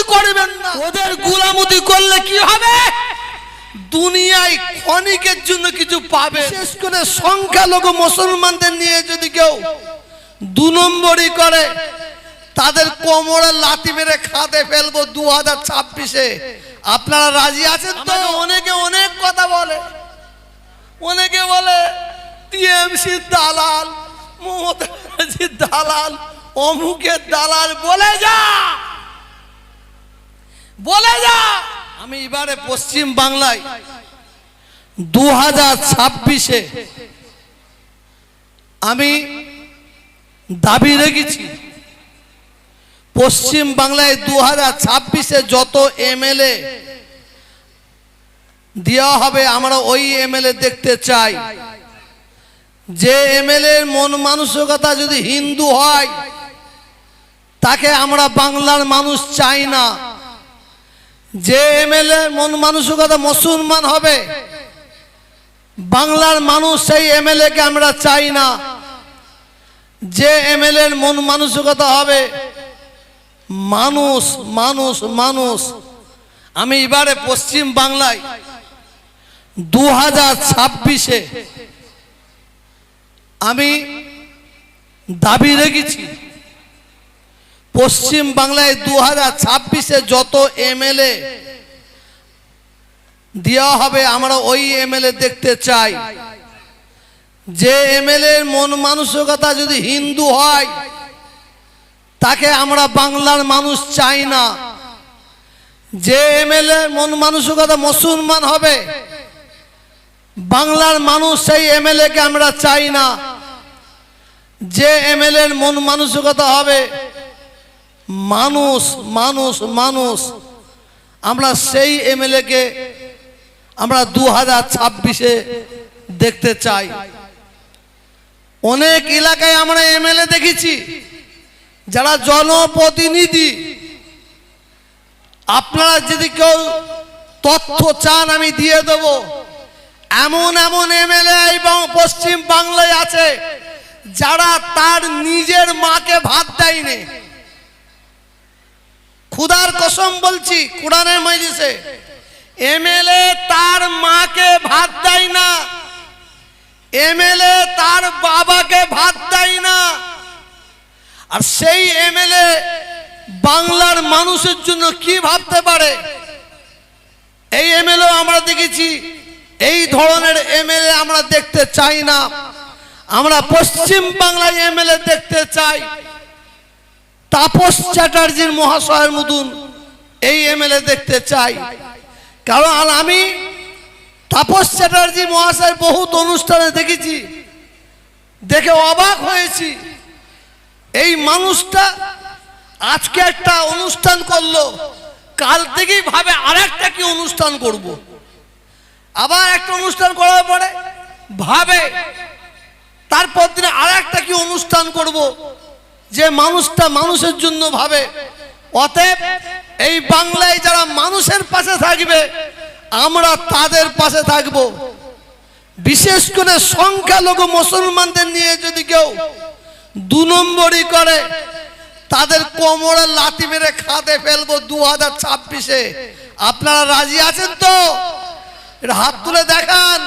গুলামতি করবেন না। ওদের গুলামতি করলে কি হবে? দুনিয়ায় ক্ষণিকের জন্য কিছু পাবে। বিশেষ করে সংখ্যালঘু মুসলমানদের নিয়ে যদি কেউ দু নম্বরই করে। তাদের কোমরে লাথি মেরে খাতে ফেলব দু হাজার ছাব্বিশে। আপনারা রাজি আছেন তো? অনেকে অনেক কথা বলে। অনেকে বলে টিএমসি দালাল মমতা দালাল অমুকের দালাল বলে যা। বলে যা। আমি এবারে পশ্চিম বাংলায় দু হাজার ছাব্বিশে আমি দাবি রেখেছি, পশ্চিম বাংলায় দু হাজার ছাব্বিশে যত এমএলএ দেওয়া হবে, আমরা ওই এমএলএ দেখতে চাই। যে এমএলএ মন মানসিকতা যদি হিন্দু হয়, তাকে আমরা বাংলার মানুষ চাই না। যে এমএলএ মন মানসিকতা মুসলমান হবে, বাংলার মানুষ সেই এমএলএ কে আমরা চাই না। যে এমএলএ মন মানসিকতা হবে, মানুষ মানুষ মানুষ। আমি এবারে পশ্চিম বাংলায় দু হাজার ছাব্বিশে আমি দাবি রেখেছি পশ্চিম বাংলায় দু হাজার ছাব্বিশে যত এমএলএ দেওয়া হবে, আমরা ওই এমএলএ দেখতে চাই। যে এমএলএ মন মানসিকতা যদি হিন্দু হয়, তাকে আমরা বাংলার মানুষ চাই না। যে এমএলএ মন মানসিকতা মুসলমান হবে, বাংলার মানুষ সেই এমএলএ কে আমরা চাই না। যে এমএলএ মন মানসিকতা হবে মানুষ মানুষ মানুষ। আমরা সেই এমএলএ কে আমরা দু হাজার ছাব্বিশে দেখতে চাই। অনেক এলাকায় আমরা এমএলএ দেখেছি, যারা জনপ্রতিনিধি। আপনারা যদি কেউ তথ্য চান, আমি দিয়ে দেব। এমন এমন এমএলএ এবং পশ্চিম বাংলায় আছে, যারা তার নিজের মাকে ভাত দেয়নি। খুদার কসম বলছি, কোরআনের মজলিসে। এমএলএ তার মাকে ভাত দেয় না। এমএলএ তার বাবাকে ভাত দেয় না। আর সেই এমএলএ বাংলার মানুষের জন্য কি ভাবতে পারে? এই এমএলএ আমরা দেখেছি, এই ধরনের এমএলএ আমরা দেখতে চাই না। আমরা পশ্চিম বাংলায় এমএলএ দেখতে চাই। তাপস চ্যাটার্জির মহাশয়ের মতন এই এমএলএ দেখতে চাই কারণ আমি তাপস চ্যাটার্জি মহাশয় বহুত অনুষ্ঠানে দেখেছি দেখে অবাক হয়েছি এই মানুষটা আজকে একটা অনুষ্ঠান করল, কাল থেকেই ভাবে আরেকটা কি অনুষ্ঠান করব। আবার একটা অনুষ্ঠান করার পরে ভাবে তারপর দিনে আর একটা কি অনুষ্ঠান করব। যে মানুষটা মানুষের জন্য ভাবে, অতএব এই বাংলায় যারা মানুষের পাশে থাকবে, আমরা তাদের পাশে থাকব। বিশেষ করে সংখ্যালঘু মুসলমানদের নিয়ে যদি কেউ দু নম্বরই করে, তাদের কোমরে লাথি মেরে খাতে ফেলব দু হাজার ছাব্বিশে। আপনারা রাজি আছেন তো? এটা হাত তুলে দেখান।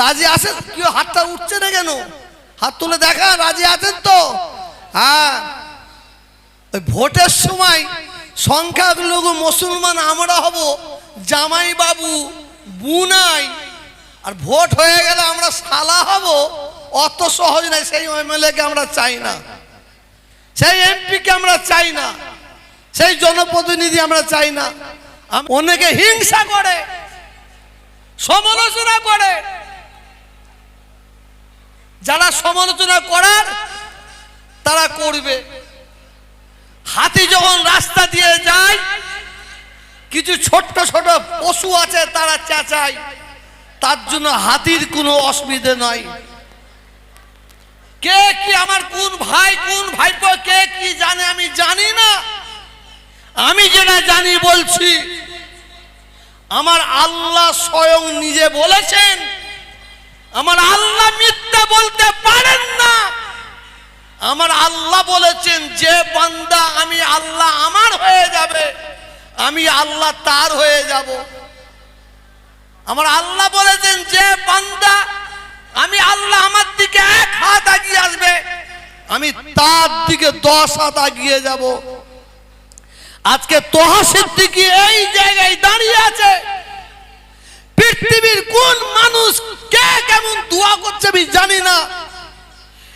রাজি আছেন? কেউ হাতটা উঠছে না কেন? হাত তুলে দেখান, রাজি আছেন তো? হ্যাঁ ওই ভোটের সময় সংখ্যালঘু মুসলমান আমরা হব জামাই বাবু বুনাই। আর ভোট হয়ে গেলে আমরা সালা হব, অত সহজ নয়, সেই এমএলএ কে আমরা চাই না। সেই এমপিকে আমরা চাই না। সেই জনপ্রতিনিধি আমরা চাই না। অনেকে হিংসা করে, সমালোচনা করে। যারা সমালোচনা করার তারা করবে। হাতি যখন রাস্তা দিয়ে যায়, কিছু ছোট্ট ছোট পশু আছে তারা চেঁচায়। তার জন্য হাতির কোনো অসুবিধে নয় কে কি আমার কোন ভাই, কোন ভাইপো, কে কি জানে আমি জানি না। আমি যেটা জানি বলছি, আমার আল্লাহ স্বয়ং নিজে বলেছেন, আমার আল্লাহ মিথ্যা বলতে পারেন না। আমার আল্লাহ বলেছেন, যে বান্দা আমি আল্লাহ আমার হয়ে যাবে, আমি আল্লাহ তার হয়ে যাব। আমার আল্লাহ বলেছেন, যে বান্দা আমি আল্লাহ আমার দিকে এক হাত আগিয়ে আসবে, আমি তার দিকে দশ হাত আগিয়ে যাব। আজকে তোহাসের দিকে এই জায়গায় দাঁড়িয়ে আছে। পৃথিবীর কোন মানুষ কে কেমন দোয়া করছে আমি জানি না।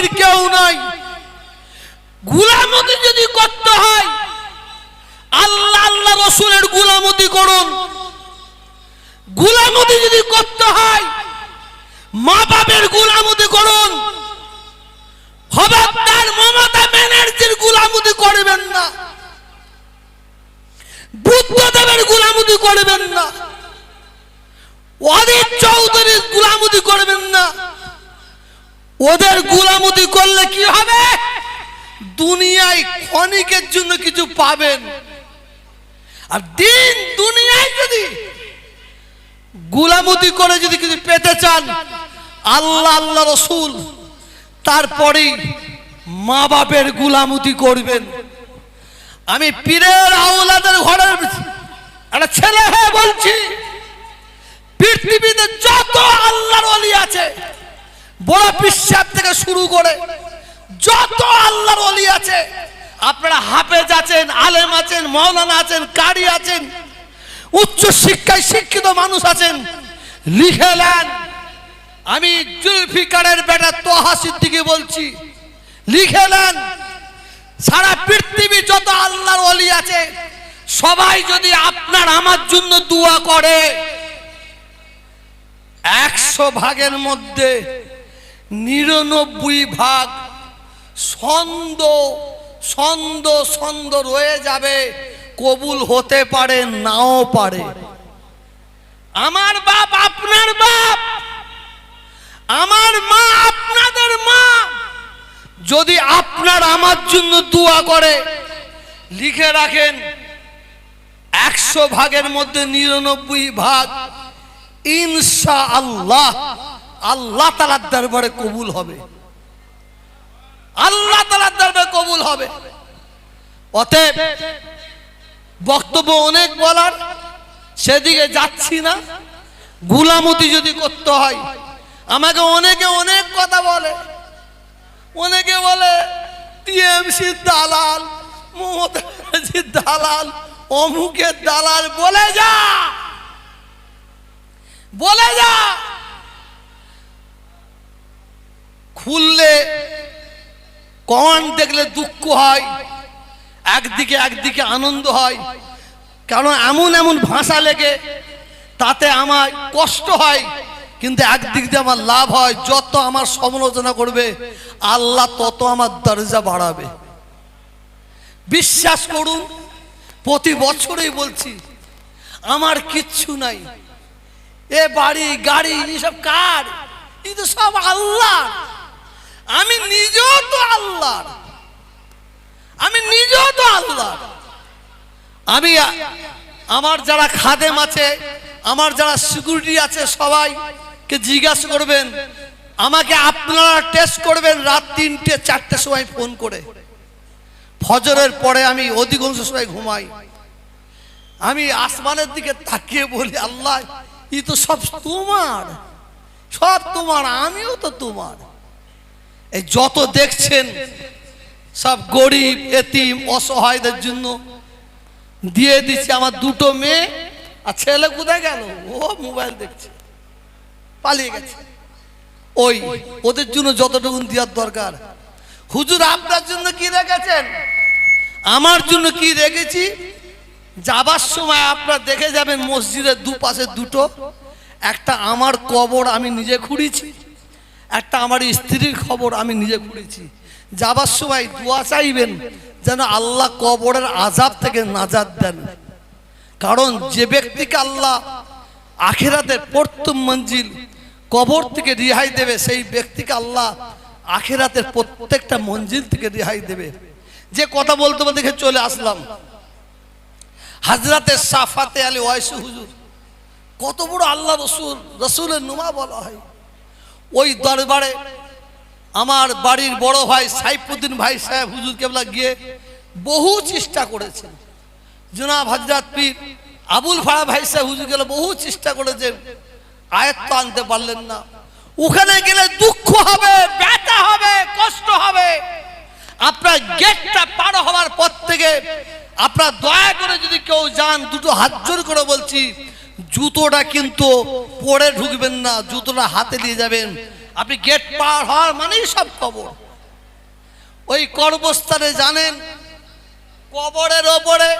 পীর কেউ নাই। গুলামতি যদি করতে হয়, আল্লাহ আল্লাহ রসুলের গুলামতি করুন। গুলামতি যদি করতে হয়, মা বাপের গুলামতি করুন। খবরদার মমতা ব্যানার্জির গুলামতি করবেন না। বুদ্ধদেবের গুলামতি করবেন না। অদিত চৌধুরীর গুলামতি করবেন না। ওদের গুলামতি করলে কি হবে? দুনিয়ায় ক্ষণিকের জন্য কিছু পাবেন। আর দিন দুনিয়ায় যদি গুলামতি করে যদি কিছু পেতে চান, আল্লাহ আল্লাহ রসুল, তারপরেই মা বাপের গুলামতি করবেন। আমি পীরের আওলাদের ঘরের একটা ছেলে হয়ে বলছি, পৃথিবীতে যত আল্লাহর আছে বড় পিসাব থেকে শুরু করে যত আল্লাহর অলি আছে, আপনারা হাফেজ আছেন, আলেম আছেন, মৌলানা আছেন, কারি আছেন, উচ্চ শিক্ষায় শিক্ষিত মানুষ আছেন, লিখে নেন। আমি জুলফিকারের বেটা তোহা সিদ্দিকে বলছি, লিখে নেন। সারা পৃথিবী যত আল্লাহর অলি আছে, সবাই যদি আপনার আমার জন্য দোয়া করে, একশো ভাগের মধ্যে নিরানব্বই ভাগ ছন্দ ছন্দ ছন্দ রয়ে যাবে, কবুল হতে পারে, নাও পারে। আমার বাপ আপনার বাপ, আমার মা আপনাদের মা। যদি আপনার আমার জন্য দোয়া করে, লিখে রাখেন, একশো ভাগের মধ্যে নিরানব্বই ভাগ ইনশা আল্লাহ আল্লাহ তালার দরবারে কবুল হবে। আল্লাহ তালার দরবারে কবুল হবে। অতএব বক্তব্য অনেক বলার, সেদিকে যাচ্ছি না। গুলামতি যদি করতে হয়, আমাকে অনেকে অনেক কথা বলে। অনেকে বলে, টিএমসি দালাল, মমতা দালাল, অমুকের দালাল, বলে যা! বলে যা! খুললে কমান দেখলে দুঃখ হয়, একদিকে একদিকে আনন্দ হয়। কারণ এমন এমন ভাষা লেগে, তাতে আমার কষ্ট হয়, কিন্তু একদিক দিয়ে আমার লাভ হয়, যত আমার সমালোচনা করবে, আল্লাহ তত আমার দরজা বাড়াবে। বিশ্বাস করুন, প্রতি বছরই বলছি, আমার কিচ্ছু নাই। এ বাড়ি, গাড়ি, এসব কার? কিন্তু সব আল্লাহ আমি নিজেও তো আল্লাহ আমি নিজেও তো আল্লাহ আমি আমার যারা খাদেম আছে, আমার যারা সিকিউরিটি আছে সবাইকে জিজ্ঞাসা করবেন, আমাকে আপনারা টেস্ট করবেন রাত তিনটে চারটের সময় ফোন করে। ফজরের পরে আমি অধিকাংশ সময় ঘুমাই। আমি আসমানের দিকে তাকিয়ে বলি, আল্লাহ, ই তো সব তোমার। সব তোমার, আমিও তো তোমার। এই যত দেখছেন, সব গরিব, এতিম, অসহায়দের জন্য দিয়ে দিচ্ছে আমার দুটো মেয়ে, আর ছেলে কোথায় গেল? ও মোবাইল দেখছে, পালিয়ে গেছে। ওই, ওদের জন্য যতটুকু দেওয়ার দরকার। হুজুর, আপনার জন্য কি রেখেছেন? আমার জন্য কি রেখেছি? যাবার সময় আপনারা দেখে যাবেন মসজিদের দুপাশে দুটো, একটা আমার কবর আমি নিজে খুঁড়েছি। একটা আমার স্ত্রীর খবর আমি নিজে খুঁড়েছি যাবার সময় দোয়া চাইবেন যেন আল্লাহ কবরের আজাব থেকে নাজাদ দেন। কারণ যে ব্যক্তিকে আল্লাহ আখেরাতের প্রথম মঞ্জিল কবর থেকে রিহাই দেবে, সেই ব্যক্তিকে আল্লাহ আখেরাতের প্রত্যেকটা মঞ্জিল থেকে রিহাই দেবে। যে কথা বলতে বলতে চলে আসলাম। হাজরাতে সাফাতে আলী ওয়াইসু হুজুর। কত বড় আল্লাহ রসুল, রসুলের নুমা বলা হয়। ওই দরবারে আমার বাড়ির বড় ভাই সাইফুদ্দিন ভাই সাহেব হুজুর কেবলা গিয়ে বহু চেষ্টা করেছেন। জনাব হজরত পীর আবুল ফাড়া ভাই সাহেব হুজুর গেলে বহু চেষ্টা করেছেন আয়ত্ত আনতে পারলেন না। ওখানে গেলে দুঃখ হবে, ব্যথা হবে, কষ্ট হবে। আপনার গেটটা পার হওয়ার পর থেকে আপনার দয়া করে যদি কেউ যান, দুটো হাত জোর করে বলছি জুতোটা কিন্তু পরে ঢুকবেন না, জুতোটা হাতে দিয়ে যাবেন। আপনি গেট পার হওয়ার মানেই সব খবর ওই কর্মস্থানে জানেন, কবরের ওপরে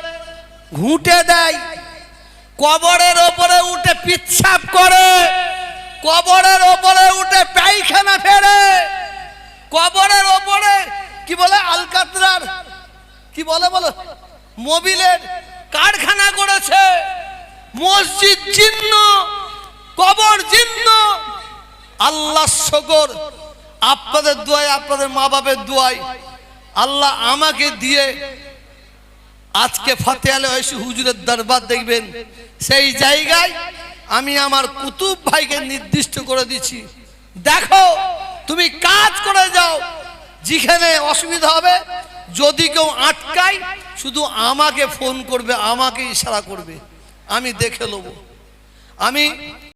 ঘুঁটে দেয়, কবরের ওপরে উঠে পিচ্ছাপ করে, কবরের ওপরে উঠে পায়খানা ফেরে কবরের ওপরে কি বলে, আলকাতরার, কি বলে বলো, মোবিলের মসজিদ চিহ্ন, কবর চিহ্ন আল্লাহ শকর। আপনাদের দোয়ায়, আপনাদের মা বাপের দোয়ায় আল্লাহ আমাকে দিয়ে আজকে ফাতে আলে হয়েছে হুজুরের দরবার দেখবেন। সেই জায়গায় আমি আমার কুতুব ভাইকে নির্দিষ্ট করে দিচ্ছি। দেখো, তুমি কাজ করে যাও, যেখানে অসুবিধা হবে, যদি কেউ আটকায়, শুধু আমাকে ফোন করবে, আমাকে ইশারা করবে। আমি দেখে নেব। আমি